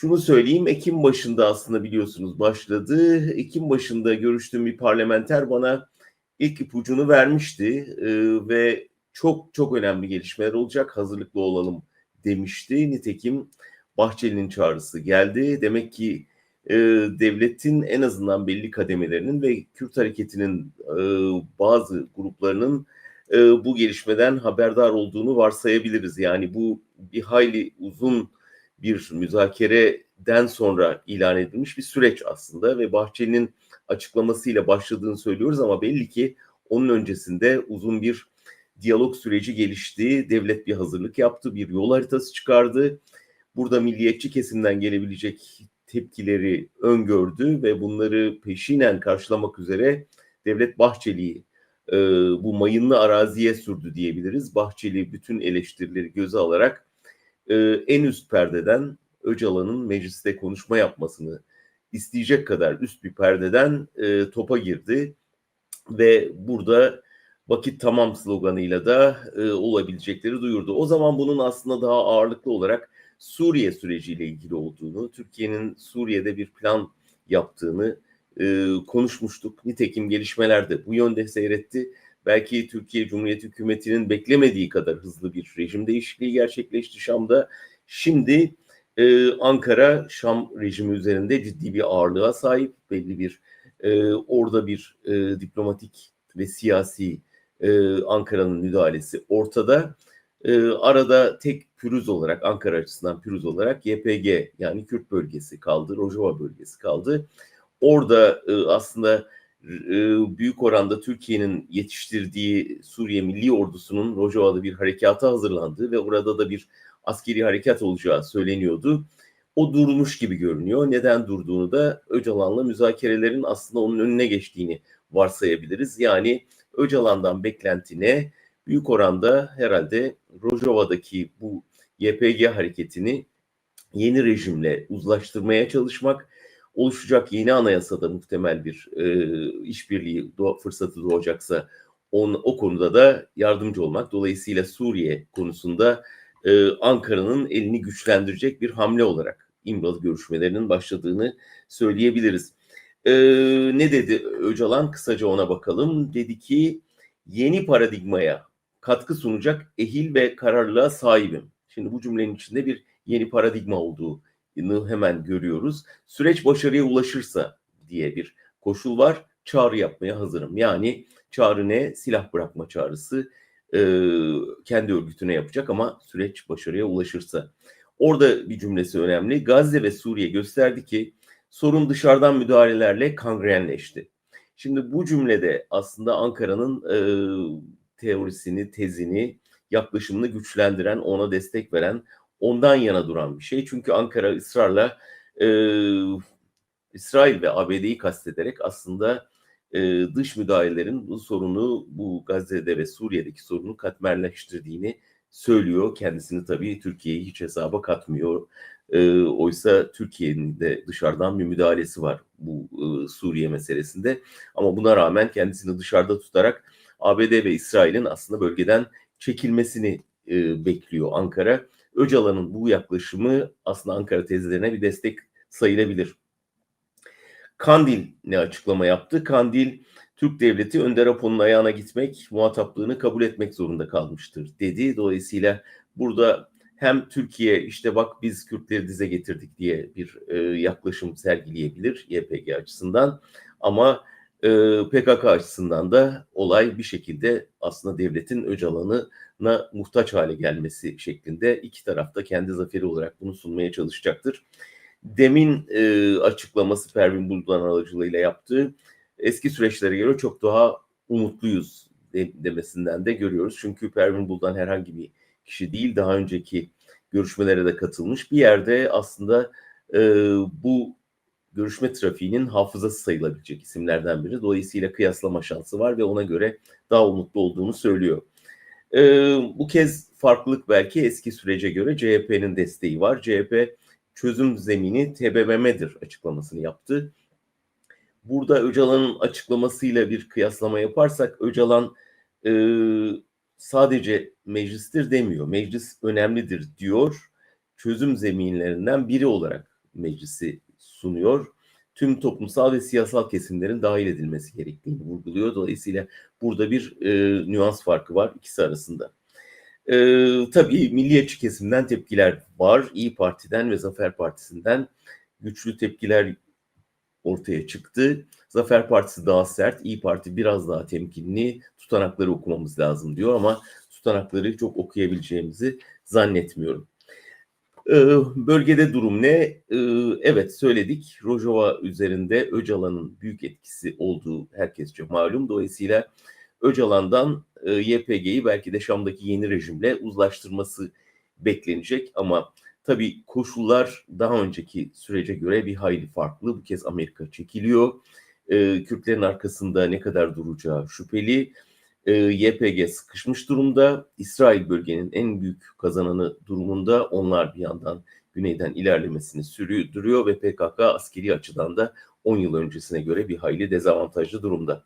Şunu söyleyeyim, Ekim başında aslında biliyorsunuz başladı. Ekim başında görüştüğüm bir parlamenter bana ilk ipucunu vermişti e, ve çok çok önemli gelişmeler olacak, hazırlıklı olalım demişti. Nitekim Bahçeli'nin çağrısı geldi. Demek ki e, devletin en azından belli kademelerinin ve Kürt hareketinin e, bazı gruplarının e, bu gelişmeden haberdar olduğunu varsayabiliriz. Yani bu bir hayli uzun bir müzakereden sonra ilan edilmiş bir süreç aslında ve Bahçeli'nin açıklamasıyla başladığını söylüyoruz ama belli ki onun öncesinde uzun bir diyalog süreci gelişti. Devlet bir hazırlık yaptı, bir yol haritası çıkardı. Burada milliyetçi kesimden gelebilecek tepkileri öngördü ve bunları peşinen karşılamak üzere Devlet Bahçeli'yi e, bu mayınlı araziye sürdü diyebiliriz. Bahçeli bütün eleştirileri göze alarak e, en üst perdeden Öcalan'ın mecliste konuşma yapmasını isteyecek kadar üst bir perdeden e, topa girdi ve burada vakit tamam sloganıyla da e, olabilecekleri duyurdu. O zaman bunun aslında daha ağırlıklı olarak Suriye süreciyle ilgili olduğunu, Türkiye'nin Suriye'de bir plan yaptığını e, konuşmuştuk. Nitekim gelişmeler de bu yönde seyretti. Belki Türkiye Cumhuriyeti hükümetinin beklemediği kadar hızlı bir rejim değişikliği gerçekleşti Şam'da. Şimdi e, Ankara Şam rejimi üzerinde ciddi bir ağırlığa sahip. Belli bir e, orada bir e, diplomatik ve siyasi e, Ankara'nın müdahalesi ortada. E, arada tek pürüz olarak Ankara açısından pürüz olarak YPG yani Kürt bölgesi kaldı, Rojava bölgesi kaldı. Orada e, aslında büyük oranda Türkiye'nin yetiştirdiği Suriye Milli Ordusu'nun Rojava'da bir harekata hazırlandığı ve orada da bir askeri harekat olacağı söyleniyordu. O durmuş gibi görünüyor. Neden durduğunu da Öcalan'la müzakerelerin aslında onun önüne geçtiğini varsayabiliriz. Yani Öcalan'dan beklenti ne? Büyük oranda herhalde Rojava'daki bu YPG hareketini yeni rejimle uzlaştırmaya çalışmak, oluşacak yeni anayasada muhtemel bir e, işbirliği doğa, fırsatı doğacaksa on, o konuda da yardımcı olmak. Dolayısıyla Suriye konusunda e, Ankara'nın elini güçlendirecek bir hamle olarak İmralı görüşmelerinin başladığını söyleyebiliriz. E, ne dedi Öcalan? Kısaca ona bakalım. Dedi ki yeni paradigmaya katkı sunacak ehil ve kararlılığa sahibim. Şimdi bu cümlenin içinde bir yeni paradigma olduğunu hemen görüyoruz. Süreç başarıya ulaşırsa diye bir koşul var. Çağrı yapmaya hazırım. Yani çağrı ne? Silah bırakma çağrısı e, kendi örgütüne yapacak ama süreç başarıya ulaşırsa. Orada bir cümlesi önemli. Gazze ve Suriye gösterdi ki sorun dışarıdan müdahalelerle kangrenleşti. Şimdi bu cümlede aslında Ankara'nın e, teorisini, tezini, yaklaşımını güçlendiren, ona destek veren, ondan yana duran bir şey. Çünkü Ankara ısrarla e, İsrail ve ABD'yi kastederek aslında e, dış müdahalelerin bu sorunu, bu Gazze'de ve Suriye'deki sorunu katmerleştirdiğini söylüyor. Kendisini tabii Türkiye'yi hiç hesaba katmıyor. E, oysa Türkiye'nin de dışarıdan bir müdahalesi var bu e, Suriye meselesinde. Ama buna rağmen kendisini dışarıda tutarak ABD ve İsrail'in aslında bölgeden çekilmesini e, bekliyor Ankara. Öcalan'ın bu yaklaşımı aslında Ankara tezlerine bir destek sayılabilir. Kandil ne açıklama yaptı? Kandil Türk devleti Önder Apo'nun ayağına gitmek, muhataplığını kabul etmek zorunda kalmıştır dedi. Dolayısıyla burada hem Türkiye işte bak biz Kürtleri dize getirdik diye bir e, yaklaşım sergileyebilir YPG açısından ama e, PKK açısından da olay bir şekilde aslında devletin Öcalan'ına muhtaç hale gelmesi şeklinde iki tarafta kendi zaferi olarak bunu sunmaya çalışacaktır. Demin e, açıklaması Pervin Buldan aracılığıyla yaptığı eski süreçlere göre çok daha umutluyuz de, demesinden de görüyoruz. Çünkü Pervin Buldan herhangi bir kişi değil, daha önceki görüşmelere de katılmış. Bir yerde aslında e, bu görüşme trafiğinin hafızası sayılabilecek isimlerden biri. Dolayısıyla kıyaslama şansı var ve ona göre daha umutlu olduğunu söylüyor. E, bu kez farklılık belki eski sürece göre CHP'nin desteği var. CHP çözüm zemini TBMM'dir açıklamasını yaptı. Burada Öcalan'ın açıklamasıyla bir kıyaslama yaparsak Öcalan e, sadece meclistir demiyor. Meclis önemlidir diyor. Çözüm zeminlerinden biri olarak Meclisi sunuyor. Tüm toplumsal ve siyasal kesimlerin dahil edilmesi gerektiğini vurguluyor. Dolayısıyla burada bir e, nüans farkı var ikisi arasında. E, tabii milliyetçi kesimden tepkiler var. İyi Parti'den ve Zafer Partisi'nden güçlü tepkiler ortaya çıktı. Zafer Partisi daha sert, İyi Parti biraz daha temkinli. Tutanakları okumamız lazım diyor ama tutanakları çok okuyabileceğimizi zannetmiyorum. Ee, bölgede durum ne? Ee, evet söyledik. Rojava üzerinde Öcalan'ın büyük etkisi olduğu herkesçe malum. Dolayısıyla Öcalan'dan e, YPG'yi belki de Şam'daki yeni rejimle uzlaştırması beklenecek ama tabii koşullar daha önceki sürece göre bir hayli farklı. Bu kez Amerika çekiliyor. Ee, Kürtlerin arkasında ne kadar duracağı şüpheli. Ee, YPG sıkışmış durumda. İsrail bölgenin en büyük kazananı durumunda. Onlar bir yandan güneyden ilerlemesini sürdürüyor ve PKK askeri açıdan da 10 yıl öncesine göre bir hayli dezavantajlı durumda.